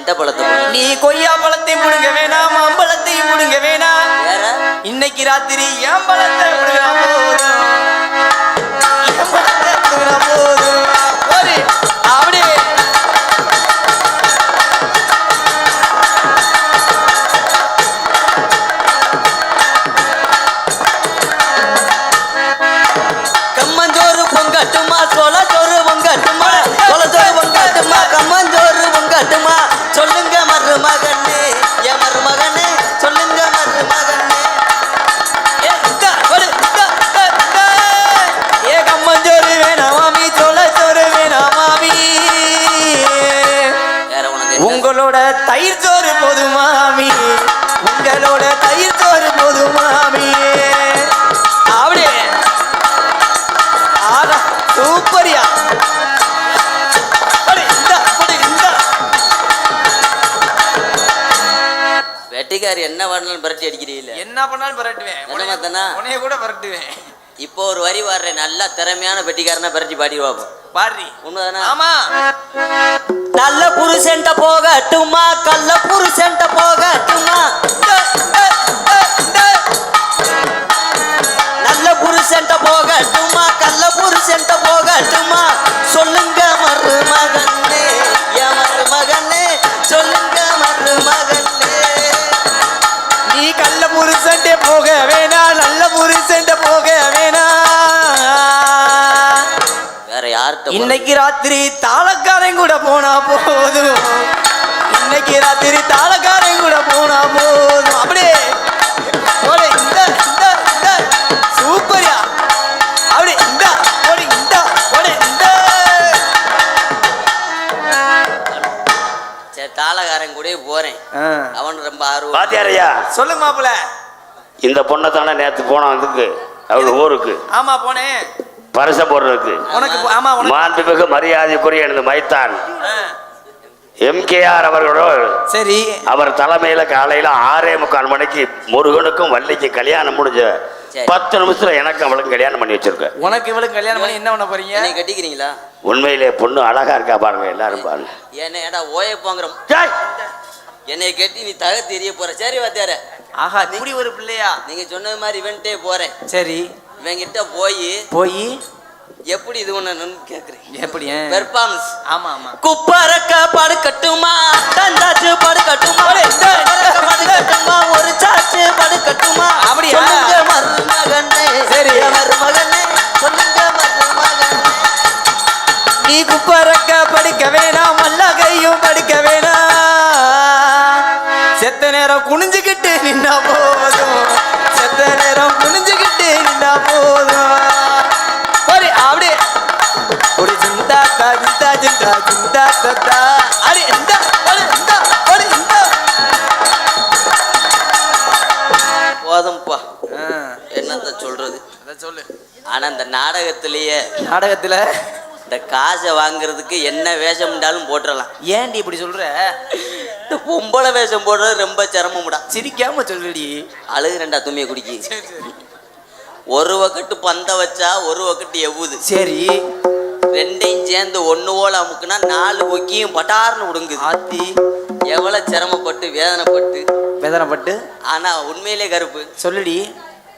எந்த பழத்தை? நீ கொய்யா பழத்தையும் முடுங்க வேணாம் மாம்பழத்தையும் முடுங்க வேணாம். இன்னைக்கு ராத்திரி என் பழத்தை முடுங்கினா உங்களோட தயிர் சோறு போதும் மாமி. உங்களோட தயிர் சோறு போதும் மாமி. அப்படியே ஆடா சூப்பரியா. வெட்டிக்காரி என்ன பண்ணாலும் பிரட்டி அடிக்கிறீல்ல. என்ன பண்ணாலும் பரட்டுவேன்? உனைய கூட பரட்டுவேன். இப்போ ஒரு வரி வர்றேன் நல்லா திறமையான பெட்டிக்காரனா பிரட்டி பாடி பார்ப்போம் பாரி உண்மைதானா? ஆமா. நல்ல புருஷன்ட்ட போகட்டுமா? கள்ள புருஷன்ட்ட போறது? இன்னைக்கு ராத்திரி தாளக்காரன் கூட போனா போதும். இன்னைக்கு ராத்திரி தாளக்காரன் கூட போனா போதும். அப்படியே. சூப்பர்யா அப்படி இந்த போடு, இந்த போடு, இந்த. சரி தாளகாரன் கூட போறேன். அவன் ரொம்ப ஆர்வம். பாத்தியாரையா? சொல்லுங்க மாப்பிள்ள. இந்த பொண்ணை தானே நேற்று போனோம் அதுக்கு அவர் ஊருக்கு. ஆமா போனேன். பரிச போடுறதுக்கு. மாண்புமிகு மரியாதைக்குரிய எனது மைத்தான். ஆ, எம்கேஆர் அவர்களோடு சரி. அவர் தலைமையில காலையில ஆறே முக்கால் மணிக்கு முருகனுக்கும் வள்ளிக்கும் கல்யாணம் முடிஞ்ச. பத்து நிமிஷத்துல எனக்கு அவளுக்கு கல்யாணம் பண்ணி வச்சிருக்கேன் உனக்கு இவளுக்கு கல்யாணம் பண்ணி என்ன பண்ண போறீங்க? என்னை கட்டிக்கிறீங்களா? உண்மையிலே பொண்ணு அழகா இருக்கா பாருங்க எல்லாரும் பாருங்க. என்ன ஏடா ஓய போங்கிற! என்னை கட்டி நீ தக தெரிய போற. சரி வாத்தியார. ஆஹா இப்படி ஒரு பிள்ளையா? நீங்க சொன்னது மாதிரி இவன்ட்டே போறேன். சரி. இவன்கிட்ட போய் போய் எப்படி இது ஒண்ணு கேக்குறேன். எப்படி? பெர்ஃபார்மன்ஸ் ஆமா ஆமா. குப்பரக்க படுக்கட்டுமா தந்தாச்சு படுக்கட்டுமா படுக்கட்டுமா ஒரு சாச்சு சிந்தா தத்தா அடி இந்த போதும்பா. என்னத்த சொல்றது? சொல்லு. ஆனா இந்த நாடகத்திலேயே நாடகத்துல? இந்த காசை வாங்குறதுக்கு என்ன வேஷம் இருந்தாலும் போட்டுறலாம். ஏன்டி இப்படி சொல்ற? இந்த பொம்பளை வேஷம் போடுறது ரொம்ப சிரமம்டா. சிரிக்காம சொல்லுடி. அழுகு ரெண்டா துணியை குடிக்கி. ஒரு வக்கட்டு பந்த வச்சா ஒரு வக்கட்டு எவ்வுது. சரி. ரெண்டையும் சேர்ந்து ஒண்ணு போல அமுக்குனா நாலு ஒக்கியும் பட்டார்னு விடுங்குது ஆத்தி. எவ்வளவு சிரமப்பட்டு வேதனைப்பட்டு? வேதனைப்பட்டு? ஆனா உண்மையிலே கருப்பு. சொல்லுடி.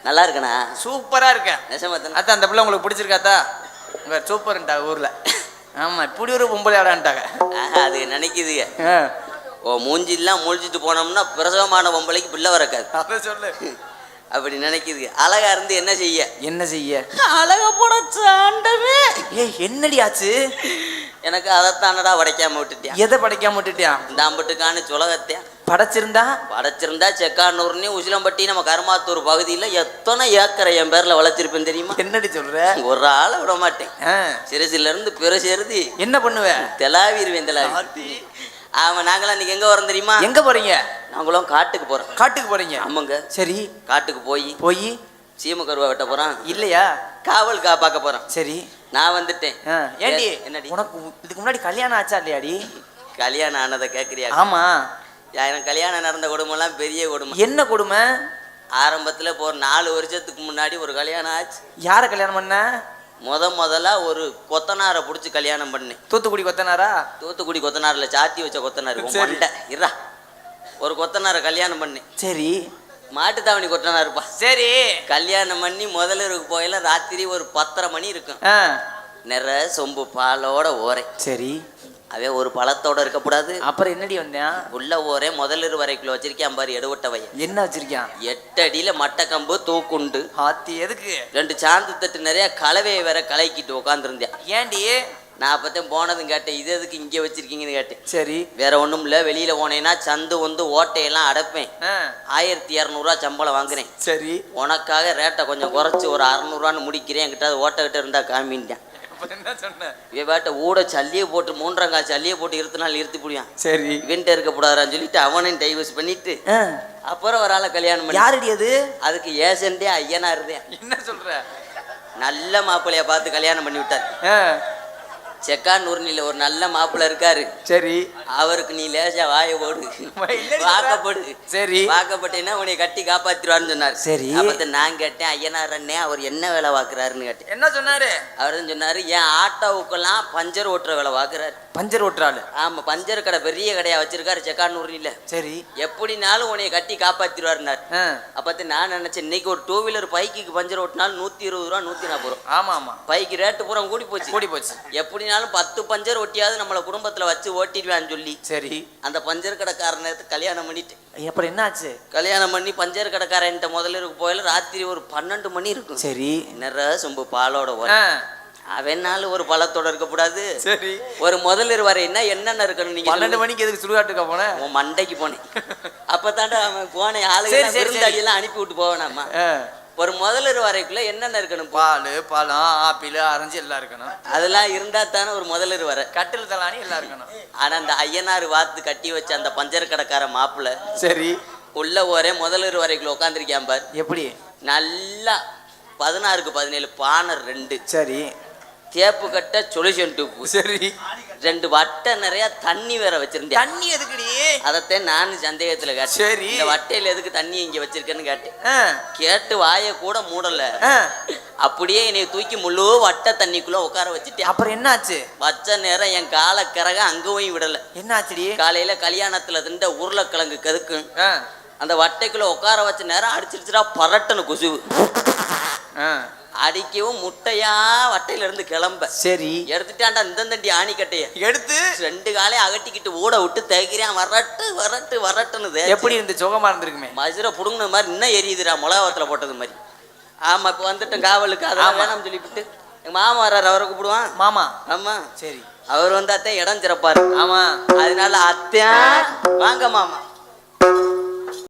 நல்லா இருக்கனா? சூப்பரா இருக்கேன். நெசமத்தன அத்தா அந்த பிள்ளை உங்களுக்கு பிடிச்சிருக்காத்தா உங்க சூப்பர்ன்டா ஊர்ல. ஆமா இப்படி ஒரு பொம்பளை ஆடான்ட்டாங்க. அது நினைக்குதுங்க ஓ மூஞ்சிலாம் முழிச்சிட்டு போனோம்னா பிரசவமான பொம்பளைக்கு பிள்ளை வரக்காது. அதை சொல்லு. அப்படி நினைக்குது. அழகா இருந்து என்ன செய்ய? என்ன செய்ய? அழகா போட சாண்டவே ஏய் என்னடி ஆச்சு? எனக்கு அதைத்தானடா உடைக்காம விட்டுட்டியா? எதை படைக்காம விட்டுட்டியா? இந்த அம்பட்டுக்கான சுலகத்தையா? படைச்சிருந்தா? படைச்சிருந்தா செக்கானூர்னி உசிலம்பட்டி நம்ம கருமாத்தூர் பகுதியில் எத்தனை ஏக்கரை என் பேர்ல வளர்ச்சிருப்பேன் தெரியுமா? என்னடி சொல்ற? ஒரு ஆளை விட மாட்டேன். சிறுசில இருந்து பெருசெருதி. என்ன பண்ணுவ? தெலாவிருவேன் தெலாவி. ஆத்தி. ஆமா நாங்களாம் இன்னைக்கு எங்க வரோம் தெரியுமா? எங்க போறீங்க? நாங்களும் காட்டுக்கு போறோம். காட்டுக்கு போறீங்க? ஆமாங்க. சரி. காட்டுக்கு போய் போய்? சீம கருவா வெட்ட போறோம் இல்லையா? காவல் கா பார்க்க போறோம் சரி. நான் வந்துட்டேன். ஆ, ஏண்டி? ஏ- என்னடி? உனக்கு இதுக்கு முன்னாடி கல்யாணம் ஆச்சா இல்லையாடி? கல்யாணம் ஆனதை கேட்குறியா ஆமா. எனக்கு கல்யாணம் நடந்த குடும்பம்லாம் பெரிய குடும்பம் என்ன கொடுமை? ஆரம்பத்தில் இப்போ ஒரு நாலு வருஷத்துக்கு முன்னாடி ஒரு கல்யாணம் ஆச்சு. யார கல்யாணம் பண்ண? முத முதல்ல ஒரு கொத்தனாரை பிடிச்சி கல்யாணம் பண்ணேன் தூத்துக்குடி கொத்தனாரா? தூத்துக்குடி கொத்தனார்ல சாத்தி வச்ச கொத்தனார். மண்டை. இருடா ஒரு கொத்தனாரை கல்யாணம் பண்ணேன் சரி. மாட்டுத்தாவணி கொத்தனாருப்பா. சரி. கல்யாணம் பண்ணி முதலிரவுக்கு போயில ராத்திரி ஒரு பத்தரை மணி இருக்கும். நிற சொம்பு பாலோட ஓரை. சரி. அவன் ஒரு பழத்தோட இருக்கக்கூடாது. அப்புறம் என்னடி வந்தேன்? உள்ள ஓரே முதலிரு வரைக்குள்ள வச்சிருக்கேன் பாரு எடுவட்ட வயன் என்ன வச்சிருக்கான் எட்டு அடியில மட்டக்கம்பு தூக்குண்டு. ஆத்தி எதுக்கு? ரெண்டு சாந்து தட்டு நிறைய கலவையை வேற கலக்கிட்டு உட்காந்துருந்தேன் ஏண்டி நான் அப்பதான் போனதும் கேட்டேன் இது எதுக்கு இங்கே வச்சிருக்கீங்கன்னு கேட்டேன். சரி. வேற ஒண்ணும் இல்ல வெளியில போனேன்னா சந்து வந்து ஓட்டையெல்லாம் அடைப்பேன். ஆயிரத்தி இரநூறுவா சம்பளம் வாங்குறேன் சரி. உனக்காக ரேட்டை கொஞ்சம் குறைச்சி ஒரு அறநூறுவான்னு முடிக்கிறேன் என்கிட்ட ஓட்ட கிட்ட இருந்தா காமின்ட்டேன். என்ன ஊட சல்லியை போட்டு மூன்றாம் கால் சல்லியை போட்டு இருத்தினாலும் இருத்தி புடியான். சரி. இவன்ட்ட இருக்கக்கூடாதுன்னு சொல்லிட்டு அவனையும் டைவர்ஸ் பண்ணிட்டு அப்புறம் ஒரு ஆளை கல்யாணம் பண்ணி யாரடி அது? அதுக்கு ஏசண்டே ஐயனா இருந்தேன் என்ன சொல்ற? நல்ல மாப்பிள்ளைய பார்த்து கல்யாணம் பண்ணி விட்டார். ஆ, செக்கானூர்னில ஒரு நல்ல மாப்பிள்ளை இருக்காரு. சரி. அவருக்கு நீ லேசா வாய போடு. வாக்கப்படு சரி. வாக்கப்பட்டேன்னா உன்னை கட்டி காப்பாத்திருவாருன்னு சொன்னார். சரி. அப்ப நான் கேட்டேன் ஐயனார் அண்ணே அவர் என்ன வேலை பார்க்கறாருன்னு கேட்டேன். என்ன சொன்னாரு? அவர் சொன்னாரு என் ஆட்டோவுக்கெல்லாம் பஞ்சர் ஓட்டுற வேலை பார்க்கறாரு. பஞ்சர் ஓட்டுறாள். ஆமா பஞ்சர் கடை பெரிய கடையா வச்சிருக்காரு செக்கானூர்னில சரி. எப்படினாலும் உன்னை கட்டி காப்பாத்திருவாருனார் ஆ, அப்பத்த நான் நினைச்சேன் இன்னைக்கு ஒரு டூ வீலர் பைக்குக்கு பஞ்சர் ஓட்டினாலும் நூத்தி இருபது ரூபா நூத்தி நாற்பது ரூபா. ஆமா ஆமா. பைக்கு ரேட்டு பூரா கூடி போச்சு. கூடி போச்சு. எப்படினாலும் பத்து பஞ்சர் ஒட்டியாவது நம்மளை குடும்பத்துல வச்சு ஓட்டிடுவான்னு சொல்லி சரி. அந்த பஞ்சர் கடைக்காரனை கல்யாணம் பண்ணிட்டு. அப்புறம் என்னாச்சு? கல்யாணம் பண்ணி பஞ்சர் கடைக்காரன்ட்ட முதல்ல இருக்கு போயில ராத்திரி ஒரு பன்னெண்டு மணி இருக்கும். சரி. நிற சொம்பு பாலோட அவனாலும் ஒரு பழத்தோட இருக்கக்கூடாது சரி. ஒரு முதலிரு வரைன்னா என்னென்ன இருக்கணும் நீங்க பன்னெண்டு. மணிக்கு எதுக்கு சுடுகாட்டுக்கா போன? உன் மண்டைக்கு போனேன். அப்பதான்டா அவன் போன ஆளுங்க. விருந்தாடியெல்லாம் அனுப்பி விட்டு போவேனாமா ஒரு முதலிரு வரைக்குள்ள என்னென்ன இருக்கணும் பால் பழம் ஆப்பிள் ஆரஞ்சு எல்லாம் இருக்கணும். அதெல்லாம் இருந்தா தானே ஒரு முதலிரு வர. கட்டில் தலானி எல்லாம் இருக்கணும். ஆனா அந்த ஐயனார் வாத்து கட்டி வச்ச அந்த பஞ்சர் கடைக்கார மாப்பிள்ள சரி. உள்ள ஒரே முதலிரு வரைக்குள்ள உட்காந்துருக்கான் பார். எப்படி? நல்லா பதினாறுக்கு பதினேழு பானர் ரெண்டு. சரி. தேப்பு கட்ட சொல்யூஷன் டியூப்பு சரி. ரெண்டு வட்டை நிறைய தண்ணி வேற வச்சிருந்தேன். தண்ணி எதுக்குடி? அதைத்தான் நானும் சந்தேகத்துல கேட்டேன் சரி. இந்த வட்டையில எதுக்கு தண்ணி இங்க வச்சிருக்கேன்னு கேட்டேன் கேட்டு வாயை கூட மூடல. அப்படியே என்னை தூக்கி முழு வட்டை தண்ணிக்குள்ள உட்கார வச்சுட்டேன். அப்புறம் என்னாச்சு? வச்ச நேரம் என் காலை கிறக அங்கேயும் விடல. என்னாச்சுடி? காலையில கல்யாணத்துல திண்ட உருளைக்கிழங்கு கதுக்கும் அந்த வட்டைக்குள்ள உட்கார வச்ச நேரம் அடிச்சிருச்சுடா பரட்டனு குசுவு. ஆ, அடிக்கவும் முட்டையா வட்டையில இருந்து கிளம்ப. சரி. எடுத்துட்டான்டா இந்த தண்டி ஆணிக்கட்டைய. எடுத்து. ரெண்டு காலையும் அகட்டிக்கிட்டு ஊட விட்டு தேய்க்கிறேன் வரட்டு வரட்டு வரட்டுன்னு. எப்படி இருந்து? சுகமா இருந்திருக்குமே. மதுரை புடுங்கின மாதிரி இன்னும் எரியுதுடா. மிளகாவத்தில் போட்டது மாதிரி. ஆமா இப்போ வந்துட்டேன் காவலுக்கு. ஆமா. வேணாம்னு சொல்லிவிட்டு. எங்க மாமா வர்றாரு அவரை கூப்பிடுவான். மாமா. ஆமா. சரி. அவர் வந்தாத்தான் இடம் சிறப்பாரு ஆமா. அதனால அத்தையா வாங்க மாமா.